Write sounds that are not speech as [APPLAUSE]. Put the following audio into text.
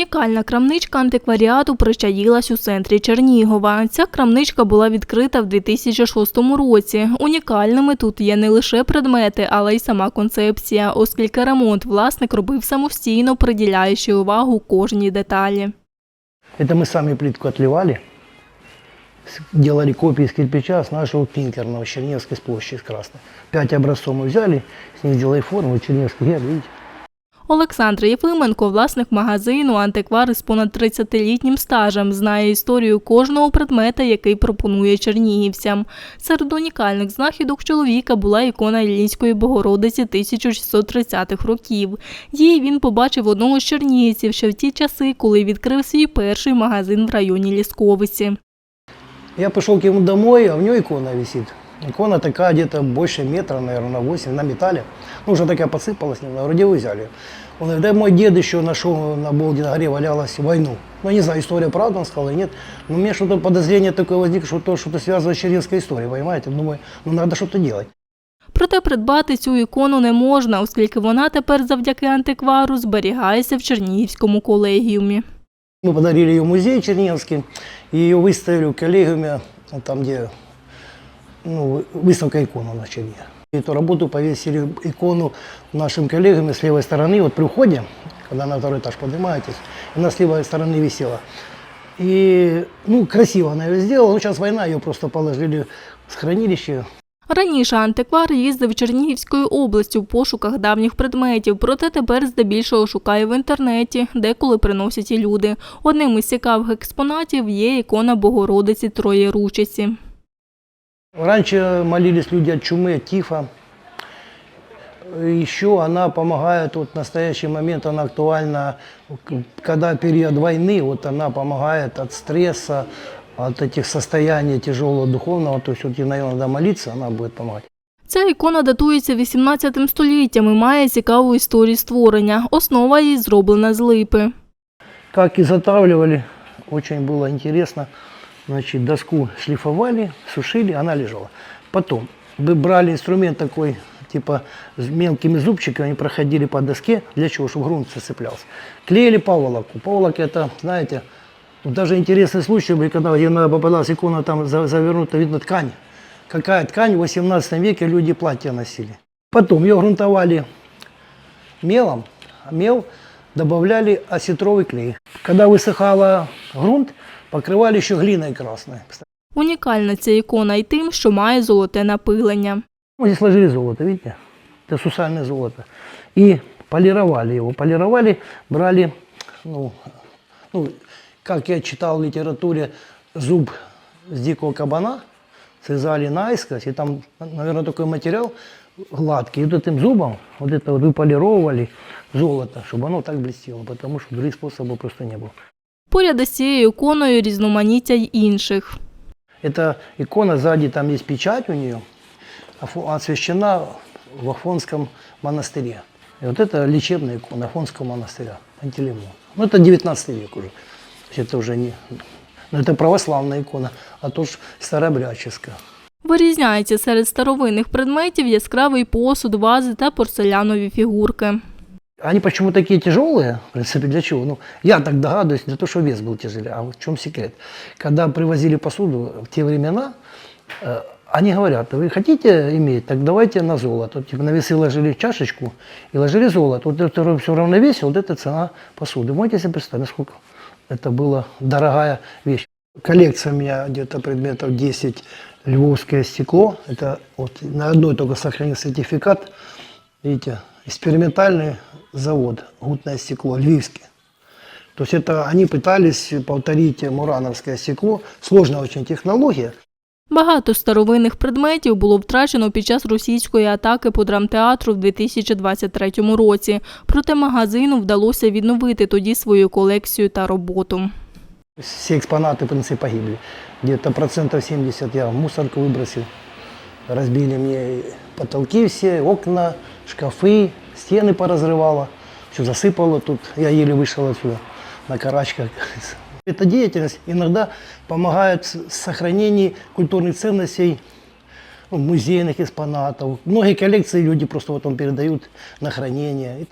Унікальна крамничка антикваріату причаїлась у центрі Чернігова. Ця крамничка була відкрита в 2006 році. Унікальними тут є не лише предмети, але й сама концепція, оскільки ремонт власник робив самостійно, приділяючи увагу кожній деталі. Это мы сами плитку отливали, с- делали копии из кирпича с нашего клинкерного, с Черневской с площади, с Красной. Пять образцов мы взяли, с них сделали форму, Черневский герб, видите? Олександр Єфименко, власник магазину, антиквар із понад 30-літнім стажем, знає історію кожного предмета, який пропонує чернігівцям. Серед унікальних знахідок чоловіка була ікона Іллінської Богородиці 1630-х років. Її він побачив одного з чернігівців ще в ті часи, коли відкрив свій перший магазин в районі Лісковиці. Я пришел к домой, а у него икона висит. Икона такая где-то больше метра, наверное, на 8, на металле. Ну, уже такая посыпалась немного, вроде вы взяли. Он говорит, да мой дед еще нашел на Болге на горе, валялась в войну. Ну, не знаю, история правда, он сказал или нет. Но у меня что-то подозрение такое возникло, что то что-то связано с чернецкой историей, понимаете? Думаю, ну надо что-то делать. Проте придбати цю ікону не можна, оскільки вона тепер завдяки антиквару зберігається в Чернігівському колегіумі. Мы подарили ее в музей Черневский, и ее выставили в коллегиуме, ну, там, где ну, выставка икон у нас в Чернигове. Эту работу повесили икону в нашем коллегиуме с левой стороны, вот при входе, когда на второй этаж поднимаетесь, она с левой стороны висела. И, ну, красиво она ее сделала, ну, сейчас война, ее просто положили в хранилище, Раніше антиквар їздив Чернігівською областю в пошуках давніх предметів, проте тепер здебільшого шукає в інтернеті, деколи приносять і люди. Одним із цікавих експонатів є ікона Богородиці Троєручиці. Раньше молились люди от чумы, от тифа. Еще она помогает, вот в настоящий момент она актуальна, к- когда период войны, вот она помогает от стресса, от этих состояний тяжелого духовного, то есть вот на нее надо молиться, она будет помогать. Ця ікона датується 18 століттям і має цікаву історію створення. Основа її зроблена з липи. Как изготавливали, очень было интересно. Значит, доску шлифовали, сушили, она лежала. Потом мы брали инструмент такой, типа с мелкими зубчиками, они проходили по доске, для чего? Чтобы грунт зацеплялся. Клеили поволоку. Поволока это, знаете, даже интересный случай был, когда надо попадалась икона, там за- завернута, видно, ткань. Какая ткань в 18 веке люди платья носили. Потом ее грунтовали мелом, а мел добавляли осетровый клей. Когда высыхала грунт, покрывали еще глиной красной. Унікальна ця ікона й тим, що має золоте напилення. Вот здесь сложили золото, видите? Это сусальное золото. И полировали его. Полировали, брали, ну, ну, как я читал в литературе, зуб с дикого кабана, срезали наискось, и там, наверное, такой материал гладкий. И вот этим зубом вот это вот выполировывали золото, чтобы оно так блестело, потому что других способов просто не было. Поряд із цією іконою різноманіття й інших. Эта икона, сзади там есть печать у нее, Афо- освящена в Афонском монастыре. И вот это лечебная икона Афонского монастыря, Пантелеймон. Ну, это 19 век уже. То есть это уже не... Ну, это православная икона, а то ж старообрядческая. Вирізняється серед старовинних предметів яскравий посуд, вази та порцелянові фігурки. Они почему такие тяжелые? В принципе, для чего? Ну, я так догадываюсь, для того, что вес был тяжелее. А в чем секрет? Когда привозили посуду в те времена, э, они говорят, вы хотите иметь, так давайте на золото. Типа на весы ложили чашечку и ложили золото. Вот это все равновесие, вот это цена посуды. Можете себе представить, насколько это была дорогая вещь. Коллекция у меня где-то предметов 10 львовское стекло. Это вот на одной только сохранил сертификат. Видите, экспериментальный завод, гутное стекло, львивский. То есть это они пытались повторить мурановское стекло. Сложная очень технология. Багато старовинних предметів було втрачено під час російської атаки по драмтеатру в 2023 році. Проте магазину вдалося відновити тоді свою колекцію та роботу. Все экспонаты, в принципе, погибли. Где-то процентов 70 я в мусорку выбросил. Разбили мне потолки все, окна, шкафы, Стены поразрывало. Все засыпало тут. Я еле вышел отсюда на карачках. [LAUGHS] Эта деятельность иногда помогает в сохранении культурных ценностей ну, музейных экспонатов. Многие коллекции люди просто потом передают на хранение.